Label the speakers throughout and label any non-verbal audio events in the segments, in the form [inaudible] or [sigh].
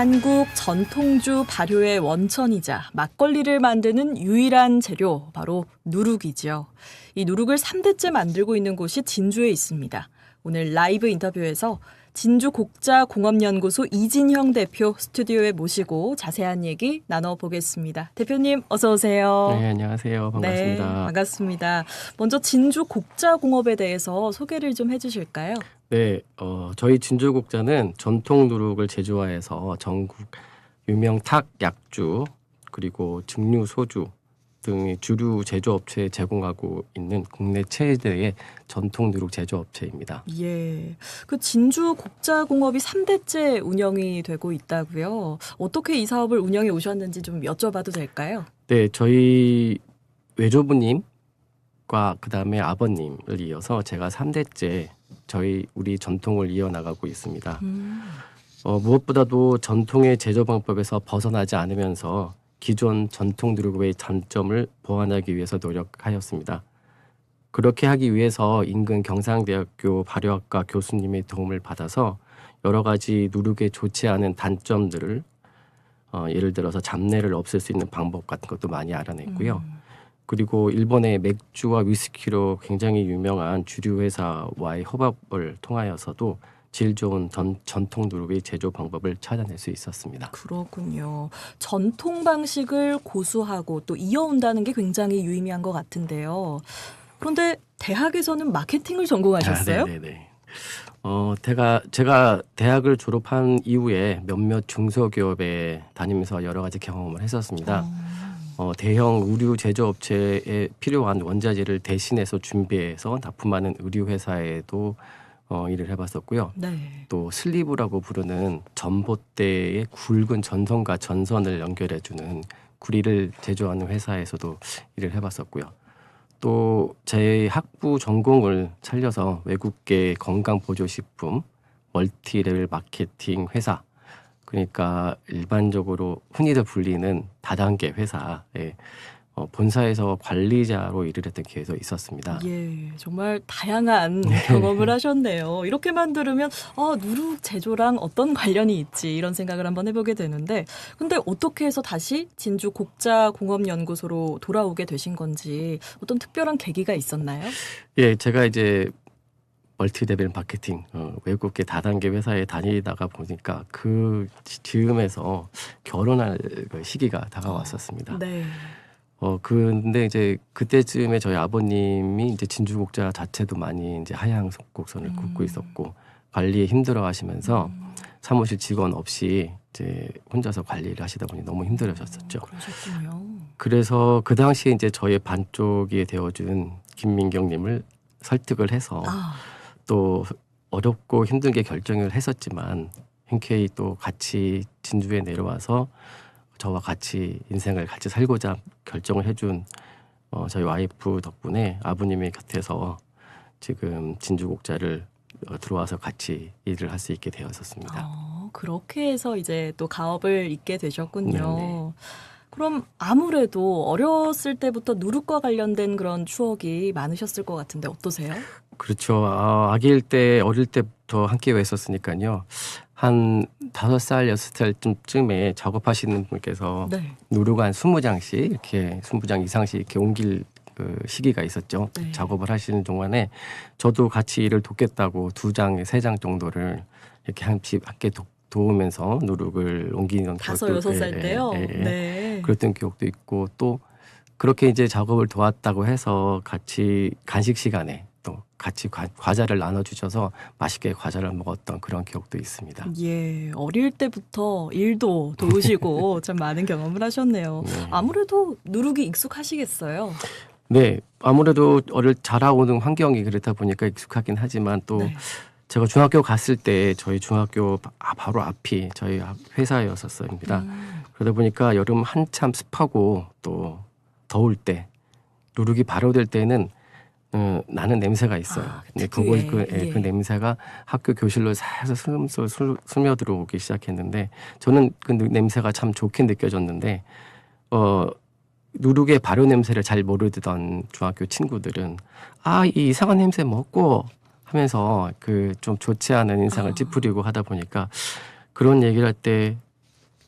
Speaker 1: 한국 전통주 발효의 원천이자 막걸리를 만드는 유일한 재료 바로 누룩이죠. 이 누룩을 3대째 만들고 있는 곳이 진주에 있습니다. 오늘 라이브 인터뷰에서 진주 곡자 공업연구소 이진형 대표 스튜디오에 모시고 자세한 얘기 나눠보겠습니다. 대표님 어서 오세요.
Speaker 2: 네, 안녕하세요. 반갑습니다.
Speaker 1: 네, 반갑습니다. 먼저 진주 곡자 공업에 대해서 소개를 좀 해주실까요?
Speaker 2: 네, 어, 저희 진주국자는 전통 누룩을 제조하여서 전국 유명 탁 약주 그리고 증류 소주 등의 주류 제조업체에 제공하고 있는 국내 최대의 전통 누룩 제조업체입니다.
Speaker 1: 예. 그 진주 곡자 공업이 3대째 운영이 되고 있다고요. 어떻게 이 사업을 운영해 오셨는지 좀 여쭤봐도 될까요?
Speaker 2: 네, 저희 외조부님과 그다음에 아버님을 이어서 제가 3대째 저희 우리 전통을 이어나가고 있습니다.
Speaker 1: 음.
Speaker 2: 어, 무엇보다도 전통의 제조 방법에서 벗어나지 않으면서 기존 전통 누룩의 단점을 보완하기 위해서 노력하였습니다. 그렇게 하기 위해서 인근 경상대학교 발효학과 교수님의 도움을 받아서 여러 가지 누룩에 좋지 않은 단점들을 어, 예를 들어서 잡내를 없앨 수 있는 방법 같은 것도 많이 알아냈고요.
Speaker 1: 음.
Speaker 2: 그리고 일본의 맥주와 위스키로 굉장히 유명한 주류 회사와의 협업을 통하여서도 질 좋은 전, 전통 누룩의 제조 방법을 찾아낼 수 있었습니다.
Speaker 1: 그렇군요. 전통 방식을 고수하고 또 이어온다는 게 굉장히 유의미한 것 같은데요. 그런데 대학에서는 마케팅을 전공하셨어요?
Speaker 2: 아, 네네네. 어, 제가 제가 대학을 졸업한 이후에 몇몇 중소기업에 다니면서 여러 가지 경험을 했었습니다. 어, 대형 의류 제조업체에 필요한 원자재를 대신해서 준비해서 납품하는 의류 회사에도 어, 일을 해봤었고요.
Speaker 1: 네.
Speaker 2: 또 슬리브라고 부르는 전봇대의 굵은 전선과 전선을 연결해주는 구리를 제조하는 회사에서도 일을 해봤었고요. 또 제 학부 전공을 살려서 외국계 건강 보조식품 멀티 레벨 마케팅 회사 그러니까 일반적으로 흔히들 불리는 다단계 회사에 어, 본사에서 관리자로 일을 했던 기회도 있었습니다.
Speaker 1: 예, 정말 다양한
Speaker 2: 네.
Speaker 1: 경험을 하셨네요. 이렇게만 들으면 아, 누룩 제조랑 어떤 관련이 있지 이런 생각을 한번 해보게 되는데, 근데 어떻게 해서 다시 진주 곡자 공업 연구소로 돌아오게 되신 건지 어떤 특별한 계기가 있었나요?
Speaker 2: 예, 제가 이제 멀티 레벨 마케팅 어, 외국계 다단계 회사에 다니다가 보니까 그 지- 즈음에서 결혼할 그 시기가 다가왔었습니다.
Speaker 1: 네.
Speaker 2: 어 근데 이제 그때쯤에 저희 아버님이 이제 진주곡자 자체도 많이 이제 하향 곡선을
Speaker 1: 음.
Speaker 2: 긋고 있었고 관리에 힘들어하시면서
Speaker 1: 음,
Speaker 2: 사무실 직원 없이 이제 혼자서 관리를 하시다 보니 너무 힘들으셨었죠.
Speaker 1: 그러셨군요.
Speaker 2: 그래서 그 당시에 이제 저의 반쪽이 되어준 김민경님을 설득을 해서
Speaker 1: 아,
Speaker 2: 또 어렵고 힘들게 결정을 했었지만 흔쾌히 또 같이 진주에 내려와서 저와 같이 인생을 같이 살고자 결정을 해준 어, 저희 와이프 덕분에 아버님의 곁에서 지금 진주곡자를 어, 들어와서 같이 일을 할 수 있게 되었었습니다.
Speaker 1: 어, 그렇게 해서 이제 또 가업을 잇게 되셨군요.
Speaker 2: 네네.
Speaker 1: 그럼 아무래도 어렸을 때부터 누룩과 관련된 그런 추억이 많으셨을 것 같은데 어떠세요?
Speaker 2: 그렇죠. 아, 아기일 때 어릴 때부터 함께 했었으니까요. 한 다섯 살 여섯 살쯤에 작업하시는 분께서
Speaker 1: 네.
Speaker 2: 누룩 한 스무 장씩 이렇게 스무 장 이상씩 이렇게 옮길 그 시기가 있었죠.
Speaker 1: 네.
Speaker 2: 작업을 하시는 동안에 저도 같이 일을 돕겠다고 두 장, 세 장 정도를 이렇게 한씩 함께 도, 도우면서 누룩을 옮기는
Speaker 1: 다섯 여섯
Speaker 2: 예,
Speaker 1: 살
Speaker 2: 예,
Speaker 1: 때요.
Speaker 2: 예, 예.
Speaker 1: 네.
Speaker 2: 그랬던 기억도 있고 또 그렇게 이제 작업을 도왔다고 해서 같이 간식 시간에 또 같이 과, 과자를 나눠주셔서 맛있게 과자를 먹었던 그런 기억도 있습니다.
Speaker 1: 예, 어릴 때부터 일도 도우시고 [laughs] 참 많은 경험을 하셨네요.
Speaker 2: 네.
Speaker 1: 아무래도 누룩이 익숙하시겠어요.
Speaker 2: 네, 아무래도 어릴 자라오는 환경이 그렇다 보니까 익숙하긴 하지만 또
Speaker 1: 네.
Speaker 2: 제가 중학교 갔을 때 저희 중학교 바- 아, 바로 앞이 저희 앞 회사였었습니다.
Speaker 1: 음,
Speaker 2: 그러다 보니까 여름 한참 습하고 또 더울 때 누룩이 발효될 때는 어, 나는 냄새가 있어요.
Speaker 1: 아,
Speaker 2: 근데
Speaker 1: 특유의,
Speaker 2: 그걸 그, 예,
Speaker 1: 예.
Speaker 2: 그 냄새가 학교 교실로 살살 스며, 스며 들어오기 시작했는데 저는 그 느- 냄새가 참 좋게 느껴졌는데 어 누룩의 발효 냄새를 잘 모르던 중학교 친구들은 아 이 이상한 냄새 먹고 하면서 그 좀 좋지 않은 인상을
Speaker 1: 아.
Speaker 2: 찌푸리고 하다 보니까 그런 얘기를 할 때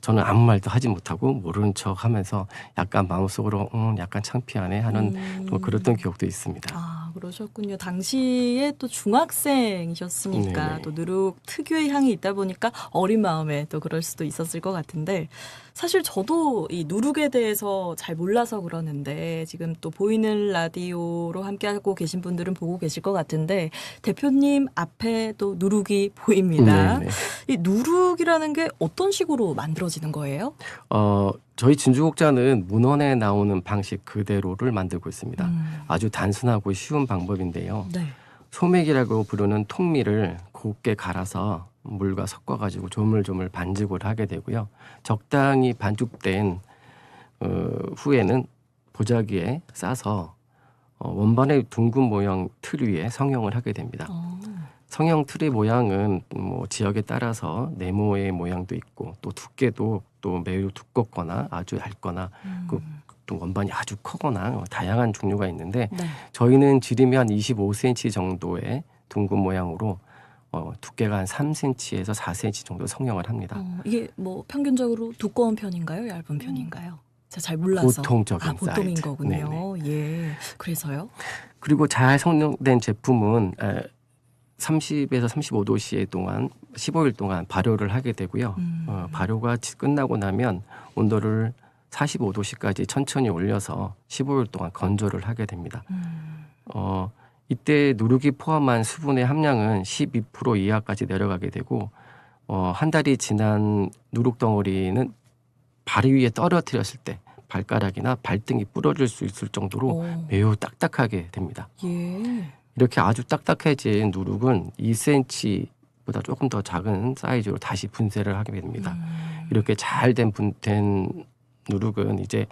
Speaker 2: 저는 아무 말도 하지 못하고 모르는 척 하면서 약간 마음속으로 음, 약간 창피하네 하는
Speaker 1: 음.
Speaker 2: 또 그랬던 기억도 있습니다.
Speaker 1: 아, 그러셨군요. 당시에 또 중학생이셨으니까
Speaker 2: 네네.
Speaker 1: 또 누룩 특유의 향이 있다 보니까 어린 마음에 또 그럴 수도 있었을 것 같은데 사실 저도 이 누룩에 대해서 잘 몰라서 그러는데 지금 또 보이는 라디오로 함께하고 계신 분들은 보고 계실 것 같은데 대표님 앞에 또 누룩이 보입니다.
Speaker 2: 네, 네.
Speaker 1: 이 누룩이라는 게 어떤 식으로 만들어지는 거예요?
Speaker 2: 어, 저희 진주국자는 문헌에 나오는 방식 그대로를 만들고 있습니다.
Speaker 1: 음,
Speaker 2: 아주 단순하고 쉬운 방법인데요.
Speaker 1: 네.
Speaker 2: 소맥이라고 부르는 통밀을 곱게 갈아서 물과 섞어가지고 조물조물 반죽을 하게 되고요. 적당히 반죽된 어, 후에는 보자기에 싸서 어, 원반의 둥근 모양 틀 위에 성형을 하게 됩니다.
Speaker 1: 어,
Speaker 2: 성형 틀의 모양은 뭐 지역에 따라서 네모의 모양도 있고 또 두께도 또 매우 두껍거나 아주 얇거나
Speaker 1: 음,
Speaker 2: 그- 또 원반이 아주 크거나 어, 다양한 종류가 있는데
Speaker 1: 네.
Speaker 2: 저희는 지름이 한 25cm 정도의 둥근 모양으로 어, 두께가 한 3cm에서 4cm 정도 성형을 합니다.
Speaker 1: 어, 이게 뭐 평균적으로 두꺼운 편인가요? 얇은 편인가요? 제가 잘 몰라서.
Speaker 2: 보통적인
Speaker 1: 아, 보통인
Speaker 2: 사이즈.
Speaker 1: 거군요. 예. 그래서요?
Speaker 2: 그리고 잘 성형된 제품은 에, 30에서 35도씨 동안 15일 동안 발효를 하게 되고요.
Speaker 1: 음.
Speaker 2: 어, 발효가 지- 끝나고 나면 온도를 45도씨까지 천천히 올려서 15일 동안 건조를 하게 됩니다.
Speaker 1: 음.
Speaker 2: 어, 이때 누룩이 포함한 수분의 함량은 12% 이하까지 내려가게 되고 어, 한 달이 지난 누룩 덩어리는 발 위에 떨어뜨렸을 때 발가락이나 발등이 부러질 수 있을 정도로
Speaker 1: 오,
Speaker 2: 매우 딱딱하게 됩니다.
Speaker 1: 예.
Speaker 2: 이렇게 아주 딱딱해진 누룩은 2cm보다 조금 더 작은 사이즈로 다시 분쇄를 하게 됩니다.
Speaker 1: 음.
Speaker 2: 이렇게 잘된 된 누룩은 이제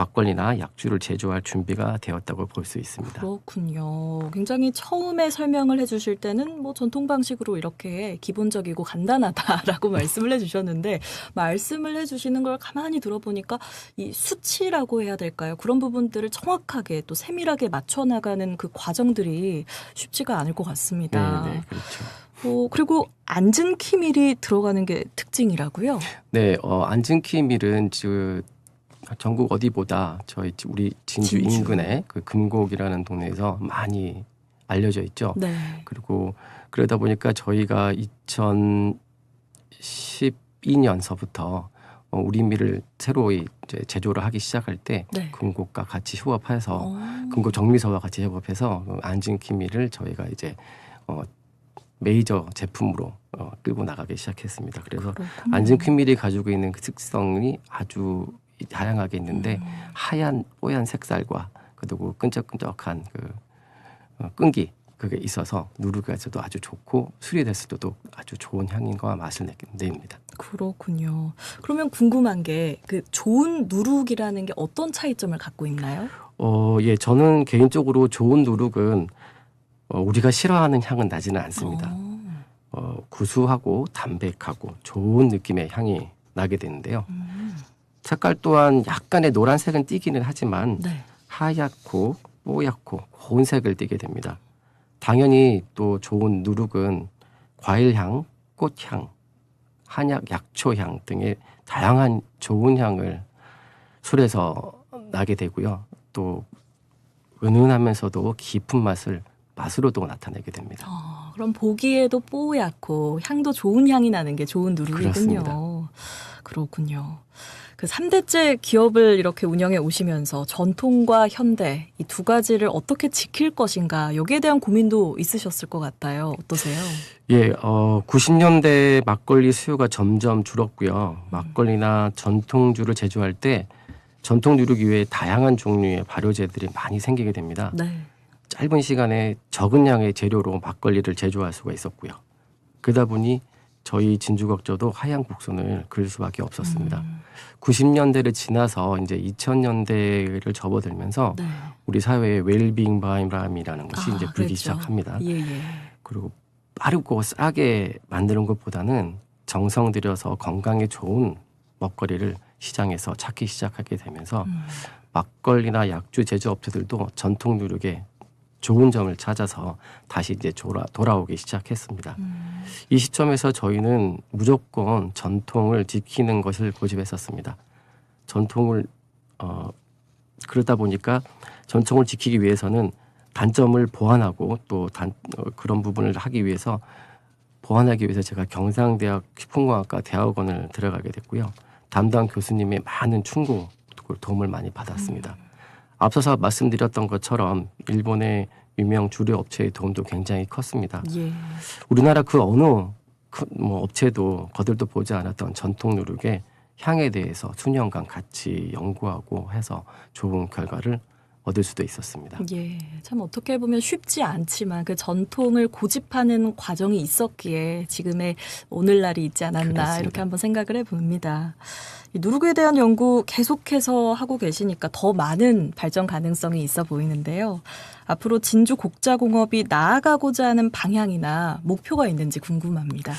Speaker 2: 막걸리나 약주를 제조할 준비가 되었다고 볼 수 있습니다.
Speaker 1: 그렇군요. 굉장히 처음에 설명을 해주실 때는 뭐 전통 방식으로 이렇게 기본적이고 간단하다라고 [laughs] 말씀을 해주셨는데 말씀을 해주시는 걸 가만히 들어보니까 이 수치라고 해야 될까요? 그런 부분들을 정확하게 또 세밀하게 맞춰 나가는 그 과정들이 쉽지가 않을 것 같습니다.
Speaker 2: 네, 네, 그렇죠.
Speaker 1: 어, 그리고 앉은 키밀이 들어가는 게 특징이라고요?
Speaker 2: 네, 어, 안진 키밀은 그 전국 어디보다 저희 지- 우리 진주,
Speaker 1: 진주.
Speaker 2: 인근의 그 금곡이라는 동네에서 많이 알려져 있죠.
Speaker 1: 네.
Speaker 2: 그리고 그러다 보니까 저희가 2012년서부터 어, 우리 밀을 새로 이- 이제 제조를 하기 시작할 때
Speaker 1: 네.
Speaker 2: 금곡과 같이 협업해서
Speaker 1: 어.
Speaker 2: 금곡 정미서와 같이 협업해서 그 안진키밀을 저희가 이제 어, 메이저 제품으로 어, 끌고 나가기 시작했습니다. 그래서. 안진퀴밀이 가지고 있는 그 특성이 아주 다양하게 있는데
Speaker 1: 음.
Speaker 2: 하얀 뽀얀 색깔과 그리고 끈적끈적한 그 어, 끈기 그게 있어서 누룩에서도 아주 좋고 수리됐을 때도 아주 좋은 향인과 맛을 내- 냅니다.
Speaker 1: 그렇군요. 그러면 궁금한 게 그 좋은 누룩이라는 게 어떤 차이점을 갖고 있나요?
Speaker 2: 어, 예, 저는 개인적으로 좋은 누룩은 어, 우리가 싫어하는 향은 나지는 않습니다.
Speaker 1: 어,
Speaker 2: 어, 구수하고 담백하고 좋은 느낌의 향이 나게 되는데요.
Speaker 1: 음,
Speaker 2: 색깔 또한 약간의 노란색은 띠기는 하지만
Speaker 1: 네.
Speaker 2: 하얗고 뽀얗고 고운 색을 띠게 됩니다. 당연히 또 좋은 누룩은 과일향, 꽃향, 한약, 약초향 등의 다양한 좋은 향을 술에서 나게 되고요. 또 은은하면서도 깊은 맛을 맛으로도 나타내게 됩니다.
Speaker 1: 어, 그럼 보기에도 뽀얗고 향도 좋은 향이 나는 게 좋은 누룩이군요.
Speaker 2: 그렇습니다.
Speaker 1: 그렇군요. 그 3대째 기업을 이렇게 운영해 오시면서 전통과 현대 이 두 가지를 어떻게 지킬 것인가 여기에 대한 고민도 있으셨을 것 같아요. 어떠세요?
Speaker 2: 예, 어, 90년대 막걸리 수요가 점점 줄었고요. 막걸리나 전통주를 제조할 때 전통 누룩 이외에 다양한 종류의 발효제들이 많이 생기게 됩니다.
Speaker 1: 네.
Speaker 2: 짧은 시간에 적은 양의 재료로 막걸리를 제조할 수가 있었고요. 그러다 보니 저희 진주걱저도 하얀 국선을 그릴 수밖에 없었습니다.
Speaker 1: 음,
Speaker 2: 90년대를 지나서 이제 2000년대를 접어들면서
Speaker 1: 네.
Speaker 2: 우리 사회에 웰빙 바임람이라는 것이
Speaker 1: 아,
Speaker 2: 이제 불기
Speaker 1: 그랬죠.
Speaker 2: 시작합니다.
Speaker 1: 예, 예.
Speaker 2: 그리고 빠르고 싸게 만드는 것보다는 정성 들여서 건강에 좋은 먹거리를 시장에서 찾기 시작하게 되면서
Speaker 1: 음,
Speaker 2: 막걸리나 약주 제조업체들도 전통 누룩에 좋은 점을 찾아서 다시 이제 돌아, 돌아오기 시작했습니다.
Speaker 1: 음.
Speaker 2: 이 시점에서 저희는 무조건 전통을 지키는 것을 고집했었습니다. 전통을 어 그러다 보니까 전통을 지키기 위해서는 단점을 보완하고 또 단 어, 그런 부분을 하기 위해서 보완하기 위해서 제가 경상대학 식품공학과 대학원을 들어가게 됐고요. 담당 교수님의 많은 충고 도움을 많이 받았습니다. 앞서서 말씀드렸던 것처럼 일본의 유명 주류 업체의 도움도 굉장히 컸습니다.
Speaker 1: 예.
Speaker 2: 우리나라 그 어느 그 뭐 업체도 거들도 보지 않았던 전통 누룩의 향에 대해서 수년간 같이 연구하고 해서 좋은 결과를 얻을 수도 있었습니다.
Speaker 1: 예, 참 어떻게 보면 쉽지 않지만 그 전통을 고집하는 과정이 있었기에 지금의 오늘날이 있지 않았나
Speaker 2: 그렇습니다.
Speaker 1: 이렇게 한번 생각을 해봅니다. 이 누룩에 대한 연구 계속해서 하고 계시니까 더 많은 발전 가능성이 있어 보이는데요. 앞으로 진주 곡자공업이 나아가고자 하는 방향이나 목표가 있는지 궁금합니다.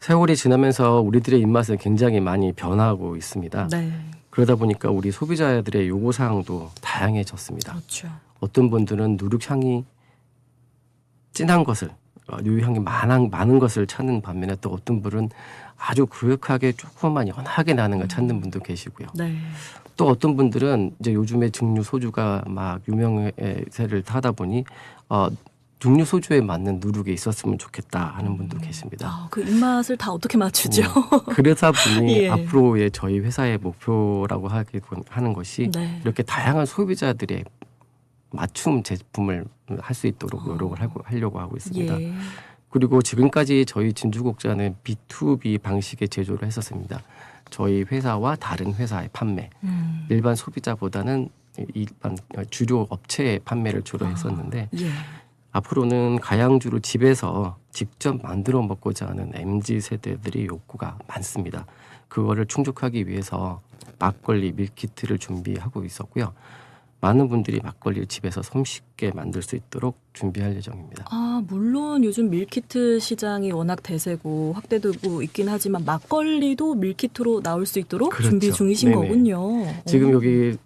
Speaker 2: 세월이 지나면서 우리들의 입맛은 굉장히 많이 변하고 있습니다.
Speaker 1: 네,
Speaker 2: 그러다 보니까 우리 소비자들의 요구 사항도 다양해졌습니다.
Speaker 1: 그렇죠.
Speaker 2: 어떤 분들은 누룩 향이 진한 것을 어, 누룩 향이 많은 많은 것을 찾는 반면에 또 어떤 분은 아주 그윽하게 조금만 연하게 나는 걸 찾는 분도 계시고요.
Speaker 1: 네,
Speaker 2: 또 어떤 분들은 이제 요즘에 증류 소주가 막 유명세를 타다 보니 어 증류 소주에 맞는 누룩이 있었으면 좋겠다 하는 분도 계십니다.
Speaker 1: 아, 그 입맛을 다 어떻게 맞추죠?
Speaker 2: 음, 그러다 보니 [laughs]
Speaker 1: 예.
Speaker 2: 앞으로의 저희 회사의 목표라고 하는 것이
Speaker 1: 네.
Speaker 2: 이렇게 다양한 소비자들의 맞춤 제품을 할 수 있도록
Speaker 1: 어.
Speaker 2: 노력을 하고 하려고 하고 있습니다.
Speaker 1: 예.
Speaker 2: 그리고 지금까지 저희 진주곡자는 B2B 방식의 제조를 했었습니다. 저희 회사와 다른 회사의 판매,
Speaker 1: 음.
Speaker 2: 일반 소비자보다는 일반 주류 업체의 판매를 주로
Speaker 1: 아.
Speaker 2: 했었는데
Speaker 1: 예.
Speaker 2: 앞으로는 가양주를 집에서 직접 만들어 먹고자 하는 MZ 세대들이 욕구가 많습니다. 그거를 충족하기 위해서 막걸리 밀키트를 준비하고 있었고요. 많은 분들이 막걸리를 집에서 손쉽게 만들 수 있도록 준비할 예정입니다.
Speaker 1: 아, 물론 요즘 밀키트 시장이 워낙 대세고 확대되고 있긴 하지만 막걸리도 밀키트로 나올 수 있도록
Speaker 2: 그렇죠.
Speaker 1: 준비 중이신
Speaker 2: 네네.
Speaker 1: 거군요.
Speaker 2: 지금
Speaker 1: 오.
Speaker 2: 여기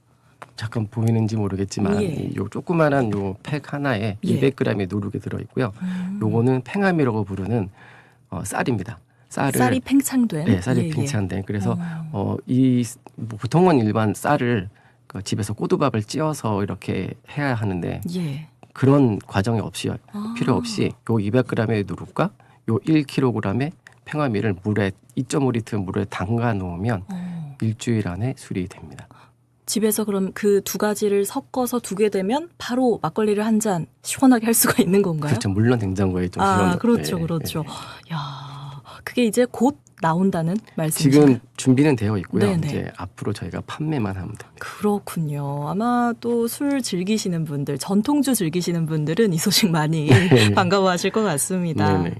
Speaker 2: 잠깐 보이는지 모르겠지만
Speaker 1: 예.
Speaker 2: 이요 조그만한 요 팩 하나에
Speaker 1: 예.
Speaker 2: 200g의 누룩이 들어 있고요.
Speaker 1: 음.
Speaker 2: 요거는 팽함이라고 부르는 어, 쌀입니다. 쌀을
Speaker 1: 쌀이 팽창된
Speaker 2: 네, 쌀이
Speaker 1: 예, 예.
Speaker 2: 팽창된 그래서
Speaker 1: 어.
Speaker 2: 어, 이 뭐, 보통은 일반 쌀을 그 집에서 꼬두밥을 찧어서 이렇게 해야 하는데
Speaker 1: 예.
Speaker 2: 그런 과정이 없이
Speaker 1: 아.
Speaker 2: 필요 없이 요 200g의 누룩과 요 1kg의 팽화미를 물에 2.5리터 물에 담가 놓으면
Speaker 1: 어.
Speaker 2: 일주일 안에 수리 됩니다.
Speaker 1: 집에서 그럼 그 두 가지를 섞어서 두게 되면 바로 막걸리를 한 잔 시원하게 할 수가 있는 건가요?
Speaker 2: 그렇죠. 물론 냉장고에 좀
Speaker 1: 아, 그렇죠,
Speaker 2: 네,
Speaker 1: 그렇죠.
Speaker 2: 네.
Speaker 1: 야, 그게 이제 곧 나온다는 말씀이시죠?
Speaker 2: 지금 준비는 되어 있고요.
Speaker 1: 네네.
Speaker 2: 이제 앞으로 저희가 판매만 하면 됩니다.
Speaker 1: 그렇군요. 아마 또 술 즐기시는 분들, 전통주 즐기시는 분들은 이 소식 많이 [laughs] 반가워하실 것 같습니다.
Speaker 2: 네네.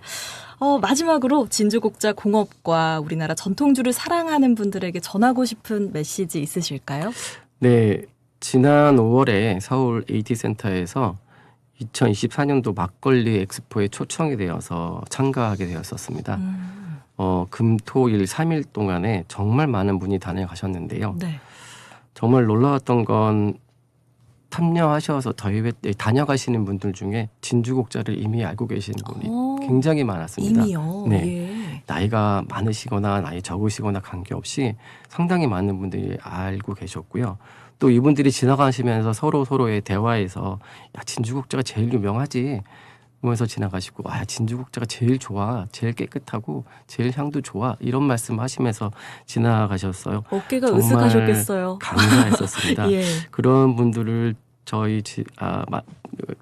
Speaker 1: 어, 마지막으로 진주곡자 공업과 우리나라 전통주를 사랑하는 분들에게 전하고 싶은 메시지 있으실까요?
Speaker 2: 네, 지난 5월에 서울 AT 센터에서 2024년도 막걸리 엑스포에 초청이 되어서 참가하게 되었었습니다.
Speaker 1: 음,
Speaker 2: 어, 금, 토, 일 3일 동안에 정말 많은 분이 다녀가셨는데요.
Speaker 1: 네.
Speaker 2: 정말 놀라웠던 건 참여하셔서 저희 회 다녀가시는 분들 중에 진주곡자를 이미 알고 계시는 분이
Speaker 1: 어,
Speaker 2: 굉장히 많았습니다.
Speaker 1: 이미요.
Speaker 2: 네.
Speaker 1: 예.
Speaker 2: 나이가 많으시거나 나이 적으시거나 관계없이 상당히 많은 분들이 알고 계셨고요. 또 이분들이 지나가시면서 서로 서로의 대화에서 야 진주국자가 제일 유명하지 그러면서 지나가시고 아 진주국자가 제일 좋아 제일 깨끗하고 제일 향도 좋아 이런 말씀 하시면서 지나가셨어요.
Speaker 1: 어깨가 으쓱하셨겠어요.
Speaker 2: 감사했었습니다. [laughs]
Speaker 1: 예.
Speaker 2: 그런 분들을 저희 지, 아, 마,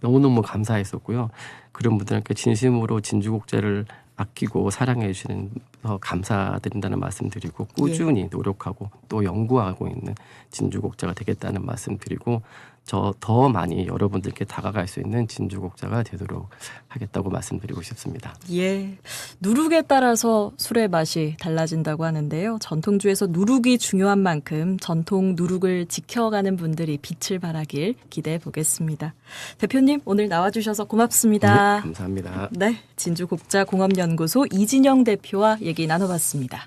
Speaker 2: 너무너무 감사했었고요. 그런 분들께 진심으로 진주곡제를 아끼고 사랑해 주시는 서 감사드린다는 말씀드리고 꾸준히 노력하고 또 연구하고 있는 진주곡자가 되겠다는 말씀드리고 저 더 많이 여러분들께 다가갈 수 있는 진주곡자가 되도록 하겠다고 말씀드리고 싶습니다.
Speaker 1: 예. 누룩에 따라서 술의 맛이 달라진다고 하는데요. 전통주에서 누룩이 중요한 만큼 전통 누룩을 지켜가는 분들이 빛을 발하길 기대해 보겠습니다. 대표님, 오늘 나와주셔서 고맙습니다.
Speaker 2: 네, 감사합니다.
Speaker 1: 네. 진주곡자 공업연구소 이진영 대표와 얘기 나눠봤습니다.